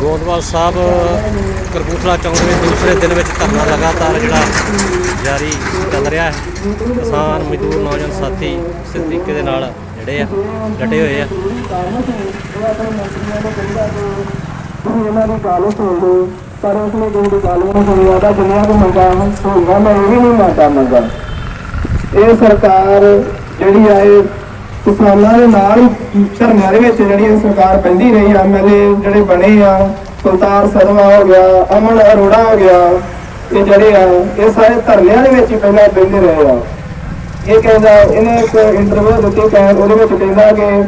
ਗੋਦਵਾਲ ਸਾਹਿਬ ਕਰਪੂਥਲਾ ਚੌਂਕ ਦੇ ਦੂਸਰੇ ਦਿਨ ਵਿੱਚ ਧਰਨਾ ਲਗਾਤਾਰ ਜਿਹੜਾ ਜਾਰੀ ਚੱਲ ਰਿਹਾ ਹੈ। ਕਿਸਾਨ, ਮਜ਼ਦੂਰ, ਨੌਜਵਾਨ ਸਾਥੀ ਇਸੇ ਤਰੀਕੇ ਦੇ ਨਾਲ ਜਿਹੜੇ ਆ, ਡਟੇ ਹੋਏ ਆ। ਤੁਸੀਂ ਦੀ ਗੱਲ ਸੁਣ ਪਰ ਉਸਨੇ ਕਿਸੇ ਦੀ ਗੱਲ ਨਹੀਂ ਸੁਣੀ ਆਦਾ ਜਿੰਨੀਆਂ ਕੋ ਮੰਗਾ ਹੋਊਗਾ ਮੈਂ ਇਹ ਵੀ ਨਹੀਂ ਮੰਨਦਾ ਮੰਗਾ। ਇਹ ਸਰਕਾਰ ਜਿਹੜੀ ਆ ਕਿਸਾਨਾਂ ਦੇ ਨਾਲ ਹੀ ਧਰਨਿਆਂ ਦੇ ਵਿੱਚ ਜਿਹੜੀ ਸਰਕਾਰ ਪੈਂਦੀ ਰਹੀ ਐਮਐਲਏ ਜਿਹੜੇ ਬਣੇ ਆ, ਸੁਲਤਾਨ ਸਰਵਾ ਹੋ ਗਿਆ, ਅਮਨ ਅਰੋੜਾ ਹੋ ਗਿਆ, ਇਹ ਜਿਹੜੇ ਆ, ਇਹ ਸਾਰੇ ਧਰਨਿਆਂ ਦੇ ਵਿੱਚ ਪਹਿਲਾਂ ਪੈਂਦੇ ਰਹੇ ਆ। ਇਹ ਕਹਿੰਦਾ, ਇਹਨੇ ਇੱਕ ਇੰਟਰਵਿਊ ਦਿੱਤੀ, ਕਹਿ, ਉਹਦੇ ਵਿੱਚ ਕਹਿੰਦਾ ਕਿ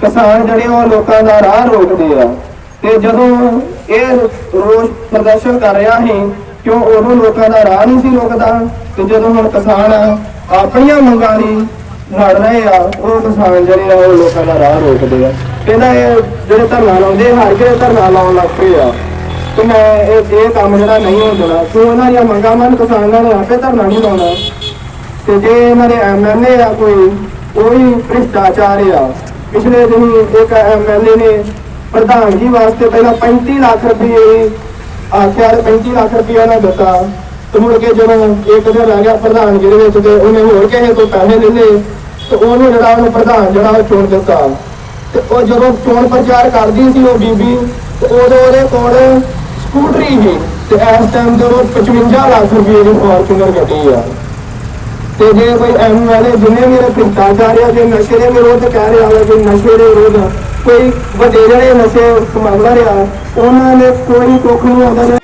ਕਿਸਾਨ ਜਿਹੜੇ ਉਹ ਲੋਕਾਂ ਦਾ ਰਾਹ ਰੋਕਦੇ ਆ। ਤੇ ਜਦੋਂ ਇਹ ਰੋਸ ਪ੍ਰਦਰਸ਼ਨ ਕਰ ਰਿਹਾ ਸੀ, ਕਿਉਂ ਉਦੋਂ ਲੋਕਾਂ ਦਾ ਰਾਹ ਨਹੀਂ ਸੀ ਰੋਕਦਾ? ਤੇ ਜਦੋਂ ਹੁਣ ਕਿਸਾਨ ਆਪਣੀਆਂ ਮੰਗਾਂ ਦੀ ਲੜ ਰਹੇ ਆ, ਉਹ ਕਿਸਾਨ ਜਿਹੜੇ ਆ, ਉਹ ਲੋਕਾਂ ਦਾ ਰਾਹ ਰੋਕਦੇ ਆ। ਕਹਿੰਦਾ ਇਹ ਜਿਹੜੇ ਧਰਨਾ ਲਾਉਂਦੇ ਹਰ ਕਿਤੇ ਧਰਨਾ ਲਾਉਣ ਲੱਗ ਪਏ ਆ। ਤੇ ਮੈਂ ਇਹ ਇਹ ਕੰਮ ਜਿਹੜਾ ਨਹੀਂ ਹੋ ਜਾਣਾ ਉਹਨਾਂ ਦੀਆਂ ਮੰਗਾਂ ਮੰਨ ਕਿਸਾਨਾਂ ਨੇ ਆਪੇ ਧਰਨਾ ਨਹੀਂ ਲਾਉਣਾ। ਤੇ ਜੇ ਇਹਨਾਂ ਦੇ ਐਮਐਲਏ ਆ ਕੋਈ ਕੋਈ ਭ੍ਰਿਸ਼ਟਾਚਾਰ ਆ। ਪਿਛਲੇ ਦਿਨੀ ਇੱਕ ਐਮਐਲਏ ਨੇ ਪ੍ਰਧਾਨ ਜੀ ਵਾਸਤੇ ਪਹਿਲਾਂ 35 ਲੱਖ ਰੁਪਏ ਆਖਿਆ 35 ਲੱਖ ਰੁਪਏ ਉਹਨਾਂ ਦਿੱਤਾ। ਤੇ ਮੁੜ ਕੇ ਜਦੋਂ ਇੱਕ ਦਿਨ ਰਹਿ ਗਿਆ ਪ੍ਰਧਾਨ ਜੀ ਵਿੱਚ ਤੇ ਉਹਨੇ ਹੋਰ ਕਿਸੇ ਤੋਂ ਪੈਸੇ ਲੈ ਲਏ, ਤੇ ਉਹਨੂੰ ਜਿਹੜਾ ਉਹਨੂੰ ਪ੍ਰਧਾਨ ਜਿਹੜਾ ਉਹ ਚੁਣ ਦਿੱਤਾ। ਤੇ ਉਹ ਜਦੋਂ ਚੋਣ ਪ੍ਰਚਾਰ ਕਰਦੀ ਸੀ ਉਹ ਬੀਬੀ, ਤੇ ਉਦੋਂ ਉਹਦੇ ਕੋਲ ਸਕੂਟਰੀ ਸੀ, ਤੇ ਇਸ ਟਾਈਮ ਤੇ ਉਹ 55 ਲੱਖ ਰੁਪਏ ਦੀ ਫੋਰਚੂਨਰ ਗੱਡੀ ਆ। ਤੇ ਜੇ ਕੋਈ ਐਮ ਵਾਲੇ ਜਿੰਨੇ ਵੀ ਇਹ ਭ੍ਰਿਸ਼ਟਾਚਾਰ ਆ ਜੇ ਨਸ਼ੇ ਦੇ ਵਿਰੋਧ ਕਹਿ ਰਿਹਾ ਹੋਵੇ ਕਿ ਨਸ਼ੇ ਦੇ ਵਿਰੋਧ ਕੋਈ ਵੱਡੇ ਨਸ਼ੇ ਸਮਗਲਰ ਰਿਹਾ, ਉਹਨਾਂ ਨੇ ਕੋਈ ਕੁੱਖ ਨਹੀਂ ਆਉਂਦਾ